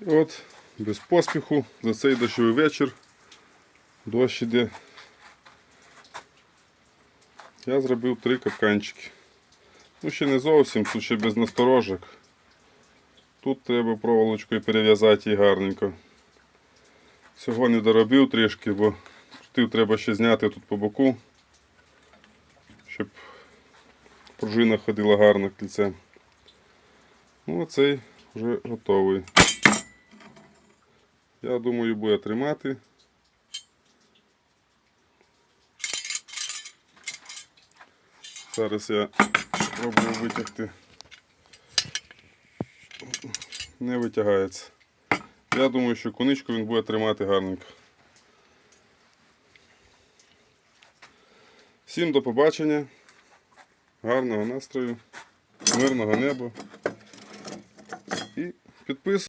І от, без поспіху, за цей дощовий вечір, дощ іде. Я зробив три капканчики. Ну, ще не зовсім, тут ще без насторожок. Тут треба проволочкою перев'язати її гарненько. Цього не доробив трішки, бо штив треба ще зняти тут по боку, щоб пружина ходила гарно кільцем. Ну, а цей вже готовий. Я думаю, буде тримати. Зараз я спробую витягти. Не витягається. Я думаю, що куничку він буде тримати гарненько. Всім до побачення. Гарного настрою, мирного неба. І підписуйтесь.